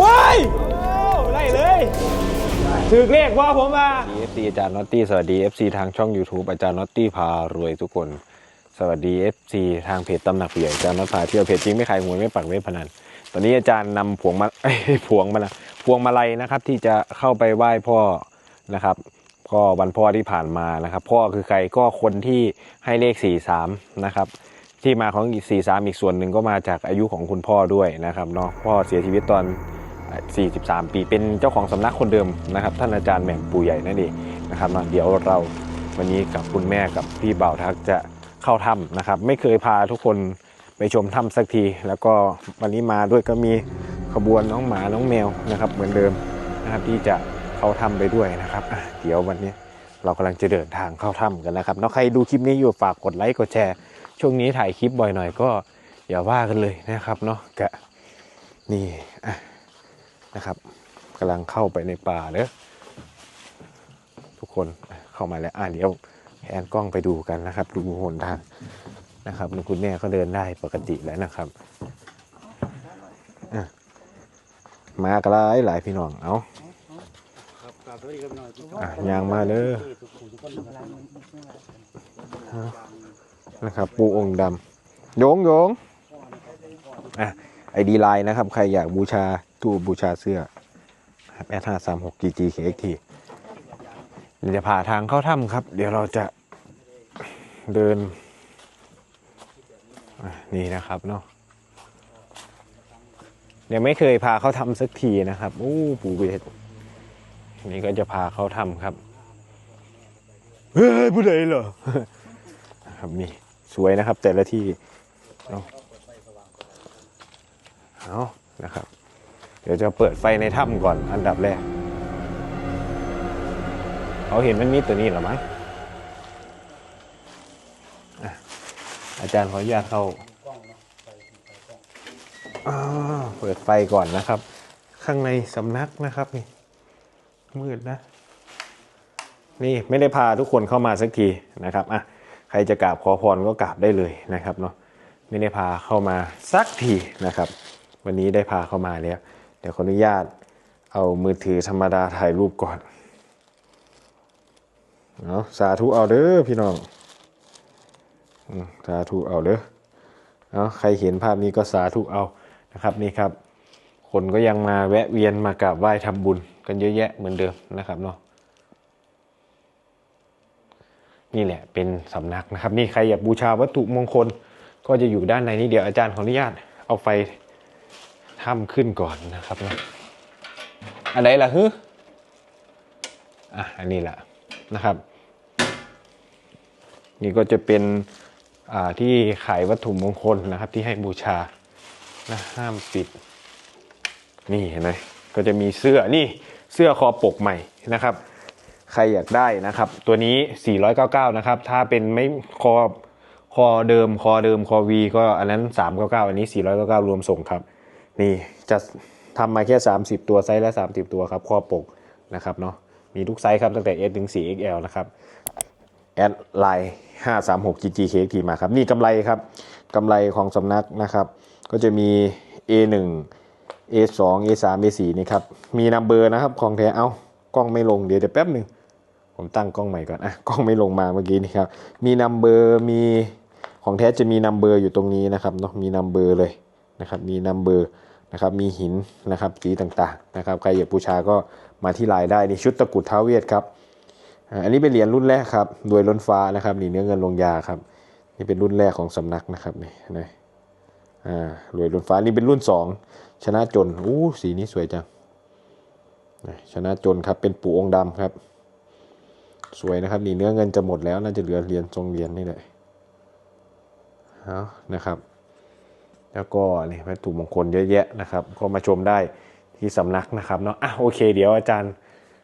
ว้ายไล่เลยถือเลขว่าผมมาเอฟซีอาจารย์น็อตตี้สวัสดี FC ทางช่อง YouTube อาจารย์น็อตตี้พารวยทุกคน สวัสดี FC ทางเพจตำหนักเปี่ยอาจารย์น็อตพาเที่ยวเพจจริงไม่ขายหวยไม่ปักไม่พนันตอนนี้อาจารย์นำพวงมาเอ้ยพวงมาละพวงมาลัยนะครับ ที่จะเข้าไปไหว้พ่อนะครับ ก็วันพ่อที่ผ่านมานะครับ พ่อคือใครก็คนที่ให้เลข 43 นะครับ ที่มาของ43 อีกส่วนหนึ่งก็มาจากอายุของคุณพ่อด้วยนะครับเนาะพ่อเสียชีวิตตอน 43 ปี เป็นเจ้าของสำนักคนเดิมนะครับท่านอาจารย์แหม่มปู่ใหญ่นั่นเองนะครับเดี๋ยวเราวันนี้กับคุณแม่กับพี่บ่าวทักจะเข้าถ้ำนะครับ ไม่เคยพาทุกคนไปชมถ้ำสักที แล้วก็วันนี้มาด้วยก็มีขบวนน้องหมาน้องแมวนะครับ เหมือนเดิมนะครับที่จะเข้าถ้ำไปด้วยนะครับเดี๋ยววันนี้เรากำลังจะเดินทางเข้าถ้ำกันนะครับเนาะใครดูคลิปนี้อยู่ฝากกดไลค์กดแชร์ ช่วงนี้ถ่ายคลิปบ่อยหน่อยก็อย่าว่ากันเลยนะครับเนาะกะนี่อะ นะครับกำลังเข้าไปในป่าเด้อทุกคนเข้ามาแล้วอะเดี๋ยวแอนกล้องไปดูกันนะครับ ดูหนทางนะครับคุณแม่ก็เดินได้ปกติแล้วนะครับมากระไรหลายพี่น้องเอาครับครับสวัสดีครับน้อยทุกอะยางมาเด้อทุกคนะครับนะครับ ปูองค์ดำโยงโยงอะไอดีไลน์นะครับ ใครอยากบูชา ตู้บูชาเสื้อแอดห้าสามหกจีจีเคเอ็กทีเดี๋ยวจะพาทางเข้าถ้ำครับ เดี๋ยวเราจะเดินนี่นะครับเนาะเดี๋ยวไม่เคยพาเขาทำสักทีนะครับอู้ปู่เวทนี่ก็จะพาเขาทำครับเฮ้ยผู้ใดเหรอครับนี่สวยนะครับแต่ละที่เอาเอานะครับ เดี๋ยวจะเปิดไฟในถ้ำก่อนอันดับแรกเขาเห็นมันมีตัวนี้หรอมั้งอาจารย์ขออนุญาตเข้าอ่าเปิดไฟก่อนนะครับ ข้างในสำนักนะครับนี่มืดนะ นี่ไม่ได้พาทุกคนเข้ามาสักทีนะครับอะใครจะกราบขอพรก็กราบได้เลยนะครับเนาะไม่ได้พาเข้ามาสักทีนะครับ วันนี้ได้พาเข้ามาแล้ว เดี๋ยวขออนุญาตเอามือถือธรรมดาถ่ายรูปก่อนเอาสาธุเอาเด้อพี่น้องสาธุเอาเด้อเอาใครเห็นภาพนี้ก็สาธุเอานะครับนี่ครับ คนก็ยังมาแวะเวียนมากราบไหว้ทำบุญกันเยอะแยะเหมือนเดิมนะครับเนาะนี่แหละเป็นสำนักนะครับนี่ใครอยากบูชาวัตถุมงคลก็จะอยู่ด้านในนี้เดี๋ยวอาจารย์ขออนุญาตเอาไฟ ถ้ำขึ้นก่อนนะครับนะอะไรล่ะฮึอะอันนี้แหละนะครับ นี่ก็จะเป็นอ่าที่ขายวัตถุมงคลนะครับ ที่ให้บูชานะห้ามปิด นี่เห็นไหมก็จะมีเสื้อนี่เสื้อคอปกใหม่นะครับ ใครอยากได้นะครับ ตัวนี้ 499 นะครับ ถ้าเป็นไม่คอคอเดิมคอเดิมคอ V ก็อันนั้น 399 อันนี้ 499 รวมส่งครับ นี่จะทำมาแค่ 30 ตัวไซส์ละ30 ตัวครับคอปกนะครับเนาะมีทุกไซส์ครับตั้งแต่ S ถึง 4XL นะครับแอดไลน์536 GGKT มาครับ นี่กำไรครับกำไรของสำนักนะครับ ก็จะมี A1 A2 A3 A4 นี่ครับ มีนัมเบอร์นะครับของแท้เอากล้องไม่ลงเดี๋ยวเดี๋ยวแป๊บหนึ่งผมตั้งกล้องใหม่ก่อนอะกล้องไม่ลงมาเมื่อกี้นี่ครับ มีนัมเบอร์มีของแท้จะมีนัมเบอร์อยู่ตรงนี้นะครับเนาะมีนัมเบอร์เลย นะครับมีนัมเบอร์นะครับมีหินนะครับสีต่างๆนะครับใครอยากบูชาก็มาที่ไลน์ได้นี่ชุดตะกรุดท้าวเวทครับอันนี้เป็นเหรียญรุ่นแรกครับรวยล้นฟ้านะครับนี่เนื้อเงินลงยาครับนี่เป็นรุ่นแรกของสำนักนะครับนี่นะอ่ารวยล้นฟ้านี่เป็นรุ่นสองชนะจนอู้สีนี้สวยจังชนะจนครับเป็นปู่องค์ดำครับ สวยนะครับนี่เนื้อเงินจะหมดแล้วน่าจะเหลือเหรียญทรงเหรียญนี่แหละเอานะครับ แล้วก็นี่วัตถุมงคลเยอะแยะนะครับ ก็มาชมได้ที่สำนักนะครับเนาะอะโอเค เดี๋ยวอาจารย์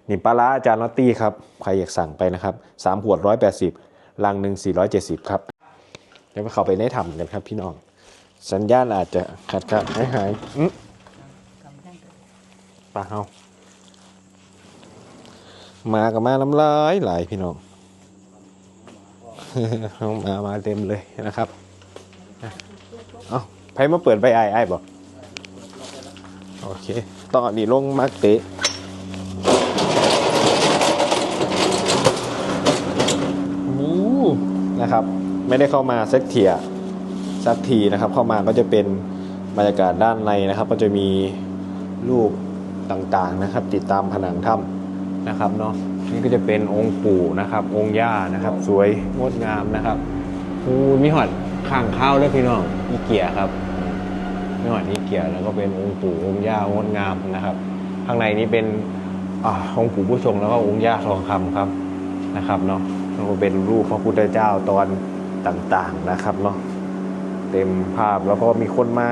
นี่ปลาร้าอาจารย์นอตตี้ครับใครอยากสั่งไปนะครับสามขวดร้อยแปดสิบลังหนึ่งสี่ร้อยเจ็ดสิบครับเดี๋ยวไปเข้าไปในถ้ำกันครับพี่น้อง สัญญาณอาจจะขัดขัดหายหายๆปลาเฮามากับมาน้ำลายหลายพี่น้องเอามามาเต็มเลยนะครับ เอ้า ไพ่มาเปิดใบไอ้ไอ้บอกโอเคตอนนี้ลงมาเตะอู้นะครับ ไม่ได้เข้ามาสักเทียสักทีนะครับ เข้ามาก็จะเป็นบรรยากาศด้านในนะครับ ก็จะมีรูปต่างๆนะครับ ติดตามผนังถ้ำนะครับเนาะนี่ก็จะเป็นองค์ปู่นะครับ องค์ย่านะครับ สวยงดงามนะครับอู้มีหอดข้างข้าวเลยพี่น้องมีเกียครับ หอดนี่เกียรแล้วก็เป็นองค์ปู่องค์ย่างดงามนะครับ ข้างในนี้เป็นองค์ปู่ผู้ชงแล้วก็องค์ย่าทองคำครับนะครับเนาะแล้วก็เป็นรูปพระพุทธเจ้าตอนต่างๆนะครับเนาะเต็มภาพแล้วก็มีคนมา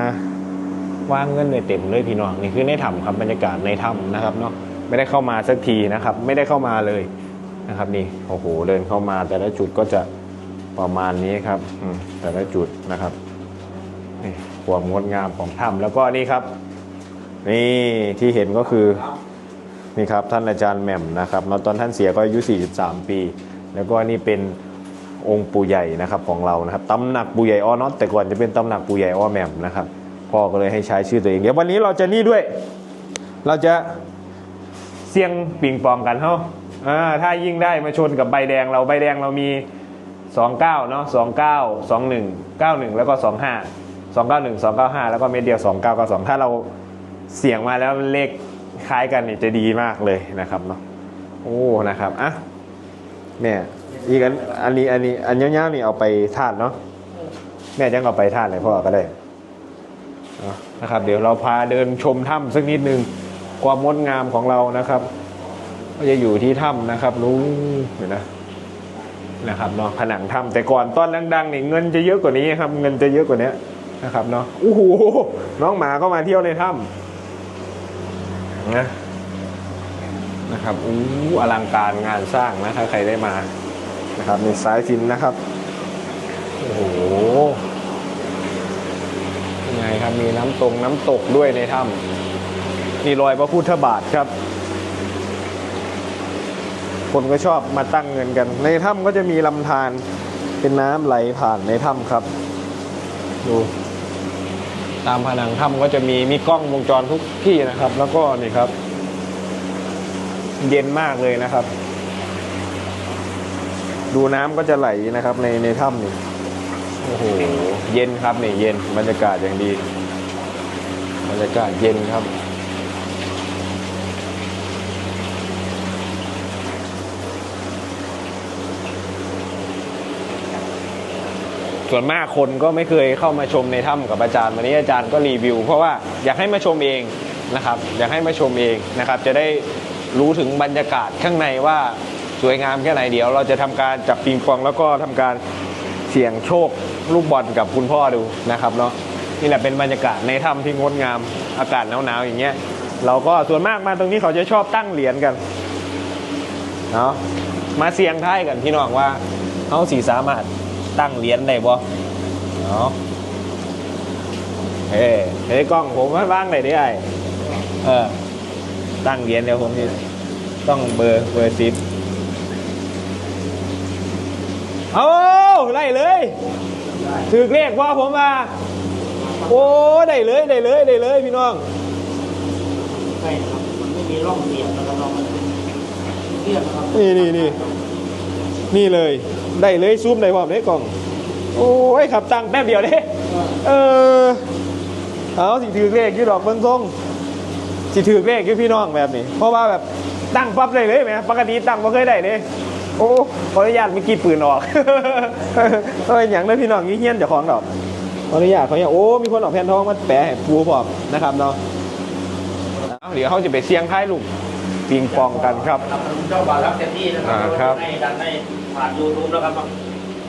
วางเงินเลยเต็มเลยพี่น้องนี่คือในถ้ำครับบรรยากาศในถ้ำนะครับเนาะไม่ได้เข้ามาสักทีนะครับ ไม่ได้เข้ามาเลยนะครับนี่โอ้โหเดินเข้ามาแต่ละจุดก็จะประมาณนี้ครับแต่ละจุดนะครับ ความงดงามของถ้ำแล้วก็นี่ครับ นี่ที่เห็นก็คือนี่ครับท่านอาจารย์แหม่มนะครับตอนท่านเสียก็อายุ 43 ปี แล้วก็นี่เป็นองค์ปู่ใหญ่นะครับของเรานะครับตำหนักปู่ใหญ่อ้อนอตแต่ก่อนจะเป็นตำหนักปู่ใหญ่อ้อแหม่มนะครับพ่อก็เลยให้ใช้ชื่อตัวเองเดี๋ยววันนี้เราจะนี่ด้วย เราจะเสี่ยงปิงปองกันเฮ้าอ่าถ้ายิ่งได้มาชนกับใบแดงเราใบแดงเรามี 29เนาะ29 21 91 แล้วก็ 25 291 295 แล้วก็เม็ดเดียว 2992 ถ้าเราเสี่ยงมาแล้วเลขคล้ายกันเนี่ยจะดีมากเลยนะครับเนาะโอ้นะครับอะแม่ยอีกอันอันนี้อันนี้อันยาวๆนี่เอาไปทาดเนาะแม่จังเอาไปทาดเลยพ่อก็ได้นะครับ เดี๋ยวเราพาเดินชมถ้ำสักนิดนึงความงดงามของเรานะครับ ก็จะอยู่ที่ถ้ำนะครับรู้เห็นนะนะครับเนาะผนังถ้ำแต่ก่อนตอนดังๆนี่เงินจะเยอะกว่านี้ครับ เงินจะเยอะกว่านี้ นะครับเนาะโอ้โหน้องหมาก็มาเที่ยวในถ้ำนะนะครับอู้อลังการงานสร้างนะถ้าใครได้มานะครับในสายฟินนะครับโอ้โหยังไงครับมีน้ำตรงน้ำตกด้วยในถ้ำนี่รอยพระพุทธบาทครับ คนก็ชอบมาตั้งเงินกัน ในถ้ำก็จะมีลำธารเป็นน้ำไหลผ่านในถ้ำครับ ดู ตามผนังถ้ำก็จะมีมีกล้องวงจรทุกที่นะครับ แล้วก็นี่ครับ เย็นมากเลยนะครับ ดูน้ำก็จะไหลนะครับ ในในถ้ำนี่โอ้โหเย็นครับนี่เย็นบรรยากาศอย่างดี บรรยากาศเย็นครับ ส่วนมากคนก็ไม่เคยเข้ามาชมในถ้ำกับอาจารย์วันนี้อาจารย์ก็รีวิว เพราะว่าอยากให้มาชมเองนะครับอยากให้มาชมเองนะครับจะได้รู้ถึงบรรยากาศข้างในว่าสวยงามแค่ไหนเดี๋ยว เราจะทำการจับปิงปองแล้วก็ทำการเสี่ยงโชคลูกบอลกับคุณพ่อดูนะครับเนาะนี่แหละเป็นบรรยากาศในถ้ำที่งดงามอากาศหนาวๆอย่างเงี้ยเราก็ส่วนมากมาตรงนี้เขาจะชอบตั้งเหรียญกันเนาะมาเสี่ยงท้ายกันพี่น้องว่าเขาสีสามารถ ตั้งเหรียญได้บ่เนาะเฮ้เฮ้ยกล้องผมว่าว่างเลยดิไอเออ ตั้งเหรียญเดี๋ยวผมจะต้องเบอร์เบอร์สิบเอาไล่เลยถือเลขว่าผมมาโอ้ได้เลยได้เลยได้เลยพี่น้องใช่ครับมันไม่มีร่องเสียบนะครับเรามันเป็นเรียบนะครับนี่นี่นี่ นี่เลยได้เลยซูมได้พร้อมได้กล่อง โอ้ยขับตั้งแป๊บเดียวเด้เออเอาสิถือเลขอยี่ดอกเบิ้งทรงสิถือเลขอยี่พี่น้องแบบนี้ เพราะว่าแบบตั้งปั๊บเลยเลยไหมปกติตั้งไม่เคยได้เลยโอ้ขออนุญาตไม่กี่ปืนออกเอ้ยอย่างนั้นพี่น้องยี่เฮี้ยนเจะของดอกขออนุญาตเขาเนี่ยโอ้มีคนออกแผ่นทองมาแปะให้ปูพร้อมนะครับเนาะเดี๋ยวเขาจะไปเสียงท้ายลูก ปิงปองกันครับครับเจ้าบ่าวรับเต็มที่นะครัอ่าครับ ให้ดันให้ผ่านยูทูบแล้วครับ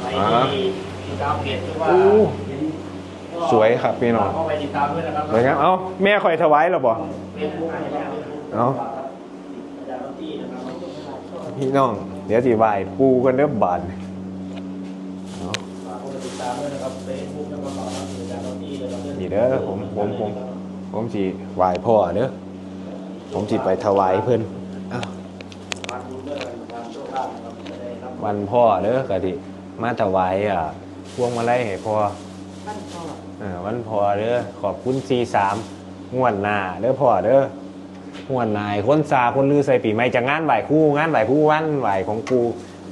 ไปอ่าที่ติดตามเพจหรือว่าโอ้สวยครับพี่น้องเข้าไปติดตามด้วยนะครับเหมือนกันเอ้าแม่คอยถวายหรอบ่ เฟซบุ๊กอะไรเนี่ยเอ้า อาจารย์รับที่นะครับพี่น้อง เดี๋ยวสิไหวายปูกันเริ่มบานฝากเข้าไปติดตามด้วยนะครับเฟซบุ๊กแล้วก็ต่อครับอาจารย์รับที่เลยครับ นี่เด้อผมผมผม ผมสิไหวายพ่อเด้อ ผมสิไปถวายเพิ่นอ้าวมาดูด้วยกันทางโชคลาภนะครับจะได้รับวันพ่อเด้อกะดิมาถวายอะพวงมาลัยให้พ่อท่านพ่อเออวันพ่อเด้อขอบคุณซีสามงวดหน้าเด้อพ่อเด้องวดหนายคนซาคนลือใส่ปีใหม่จากงานไหวคู่งานไหวคู่วันไหวของกู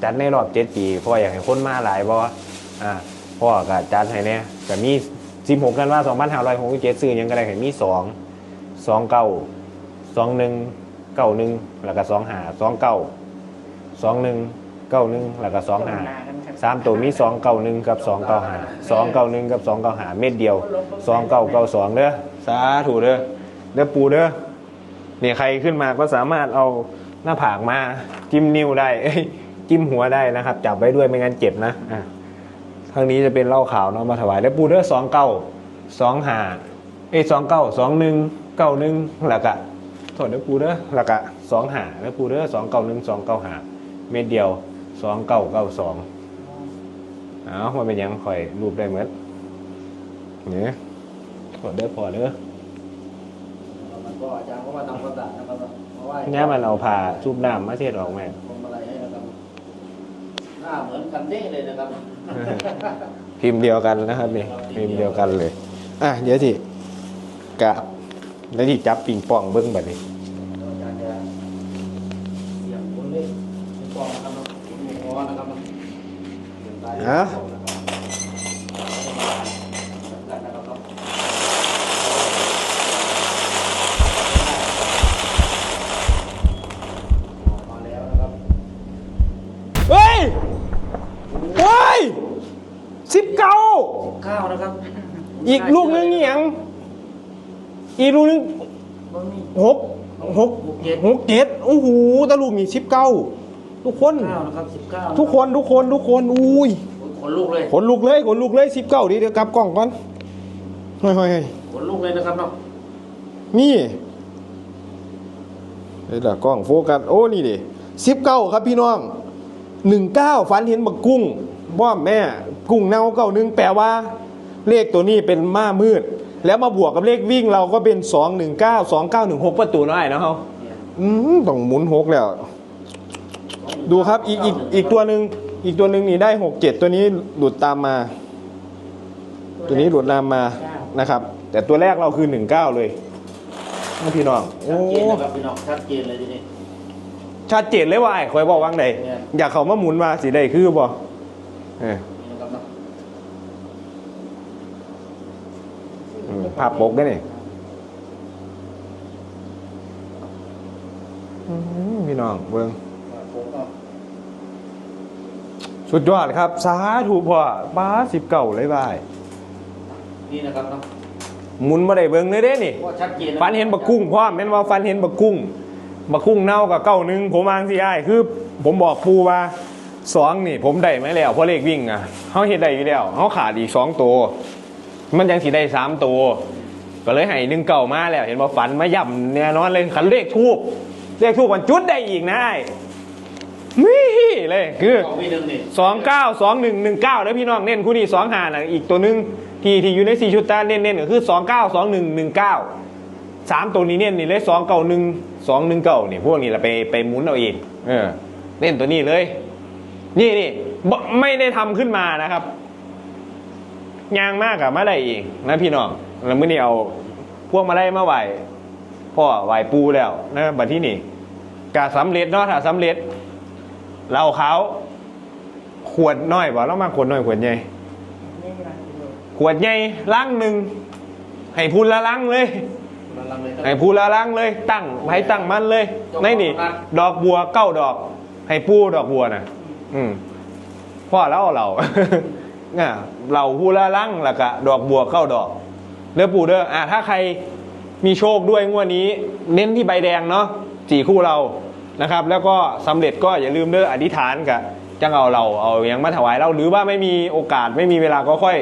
จัดในรอบเจ็ดปีพ่ออยากให้คนมาหลายบ่อ่าพ่อก็จัดให้เนี่ยก็มี16กันว่า2567ซื้อหยังก็ได้ให้มี 2 2 9 2 1 9 1แล้วก็2 5 2 9 2 1 9 1แล้วก็2 5สามตัวมีสองเก้าหนึ่งกับสองเก้าหาสองเก้าหนึ่งกับสองเก้าหาเม็ดเดียวสองเก้าเก้าสองเด้อสาธุเด้อเด้อปูเด้อเนี่ยใครขึ้นมาก็สามารถเอาหน้าผากมาจิ้มนิ้วได้เอ้ยจิ้มหัวได้นะครับ จับไว้ด้วยไม่งั้นเจ็บนะอะทางนี้จะเป็นเหล้าขาวเนาะมาถวายเด้อปูเด้อสองเก้าสองหาเอ้สองเก้าสองหนึ่งเก้าหนึ่งแล้วก็ โทษเด้อปูเด้อแล้วก็สองหาเด้อปูเด้อสองเก้าหนึ่งสองเก้าหาเม็ดเดียวสองเก้าเก้าสองเอามันเป็นหยังคอยรูปได้เหมือนเนี่ยกดเด้อพอเด้อมันก็อาจารย์ก็มาทำความสะอาดนะครับเพราะว่าเนี่ยมันเอาผ่าชุบน้ำมาเทศออกแม่พวงมาลัยให้นะครับหน้าเหมือนกันเด้เลยนะครับพิมพ์เดียวกันนะครับนี่พิมพ์เดียวกันเลย อะเดี๋ยวสิกะ แล้วที่จับปิงปองเบิ้งแบบนี้อาจารย์จะเสียบคนเลขเป็นกองนะครับเนาะเป็นหัวนะครับเนาะเป็นตายฮะกันนะครับเนาะออกมาแล้วนะครับเฮ้ยเฮ้ยสิบเก้าข้าวนะครับ อีกลูกนึงนี่ยัง อีกลูกนึงมันมี หกหกหกเจ็ดโอ้โหตะลูกมีสิบเก้าทุกคนข้าวนะครับสิบเก้าทุกคนทุกคนทุกคนอุ้ยขนลุกเลยขนลุกเลยขนลุกเลยสิบเก้าดิเดี๋ยวกลับกล้องก่อนเฮ้ยเฮ้ยเฮ้ยขนลุกเลยนะครับเนาะนี่เดี๋ยวละกล้องโฟกัสโอ้นี่ดิสิบเก้าครับพี่น้องหนึ่งเก้าฝันเห็นบักกุ้งบ้อมแม่ กุ้งเน่าเก้าหนึ่งแปลว่า เลขตัวนี้เป็นม่ามืด แล้วมาบวกกับเลขวิ่งเราก็เป็นสองหนึ่งเก้าสองเก้าหนึ่งหกประตูน้อยนะเขาเนี่ยอืมต้องหมุนหกแล้ว ดูครับอีกอีกอีกตัวหนึ่งอีกตัวหนึ่งนี่ได้หกเจ็ดตัวนี้หลุดตามมา ตัวนี้หลุดตามมานะครับ แต่ตัวแรกเราคือหนึ่งเก้าเลยนะพี่น้องโอ้ชัดเจนนะครับพี่น้องชัดเจนเลยทีนี้ชัดเจนเลยว่าไอ้คอยบอกว่างใดเนี่ยอยากเขามาหมุนมาสีใดคือบ่เออ นี่นะครับเนาะ อืม ภาพปกได้นี่อืมพี่น้องเบิ้งผมก็สุดยอดครับ สาธุพ่อบ้าสิบเก่าเลยบายนี่นะครับเนาะหมุนมาได้เบิ้งเลยเด้นี่ว่าชัดเจนะฟันเห็นบักกุ้งพ่อแม่นว่าฟันเห็นบักกุ้งบักกุ้งเน่ากับเก้าหนึ่งผมวางสิไอ้ายคือ ผมบอกปูว่าสองนี่ ผมได้ไหมแล้วเพราะเลขวิ่งอะเขาเห็นได้อยู่แล้วเขาขาดอีกสองตัว มันยังสิได้สามตัว ก็เลยให้หนึ่งเก่ามาแล้ว เห็นว่าฝันมาย่ำแน่นอนเลยขันเลขทูบเลขทูบมันจุดได้อีกนะไอ้มีเลยคือสองวิหนึ่งนี่สองเก้าสองหนึ่งหนึ่งเก้าแล้วพี่น้องเน้นคู่นี้สองหานะอีกตัวหนึงที่ที่อยู่ในสี่ชุดตาเน้นเน้นก็คือสองเก้าสองหนึ่งหนึ่งเก้าสามตัวนี้เน้นนี่เลยสองเก้าหนึ่งสองหนึ่งเก้านี่พวกนี้เราไปไปหมุนเอาเองเออเน้นตัวนี้เลย นี่นี่บ่ไม่ได้ทำขึ้นมานะครับ ยางมากกับมาได้เองนะพี่น้องแล้วมื่อนี้เอาพวกมาได้มาไหวพ่อไหวปูแล้วนะบัดที่นี่กาสำเร็จเนาะถ้าสำเร็จเราเขาขวดน้อยบ่เรามาขวดน้อยขวดใหญ่ขวดใหญ่ลังหนึ่งให้พูนละลังเลยกำลังเลยครับให้พูนละลังเลย ตั้งให้ตั้งมันเลยในนี่ ดอกบัวเก้าดอก ให้ปูดอกบัวนะอืมพ่อแล้วเอาเรา เนี่ยเราพูละลั่งแล้วก็ดอกบัวเก้าดอกเด้อปูเด้ออะถ้าใครมีโชคด้วยงวดนี้ เน้นที่ใบแดงเนาะสี่คู่เรานะครับ แล้วก็สำเร็จก็อย่าลืมเด้ออธิษฐานกับจังเอาเราเอาอย่างมาถวายเราหรือว่าไม่มีโอกาสไม่มีเวลาก็ค่อย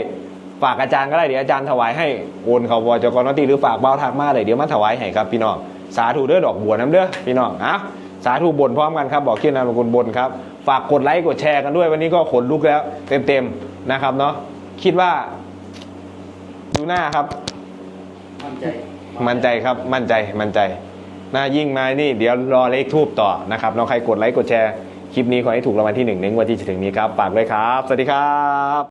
ฝากอาจารย์ก็ได้เดี๋ยวอาจารย์ถวายให้โอนเขาวจกรนตีหรือฝากเบ้าทักมาเลยเดี๋ยวมาถวายให้ครับพี่น้องสาธุเด้อดอกบัวน้ำเด้อพี่น้องอะสาธุบนพร้อมกันครับบอกชื่อนามสกุลบนครับฝากกดไลค์กดแชร์กันด้วยวันนี้ก็ขนลุกแล้วเต็มๆ นะครับเนาะคิดว่า ดูหน้าครับ มั่นใจมั่นใจครับมั่นใจมั่นใจหน้ายิ่งมานี่เดี๋ยวรอเลขทูบต่อนะครับน้องใครกดไลค์กดแชร์คลิปนี้ขอให้ถูกรางวัลที่หนึ่งในงวดที่จะถึงนี้ครับฝากด้วยครับ สวัสดีครับ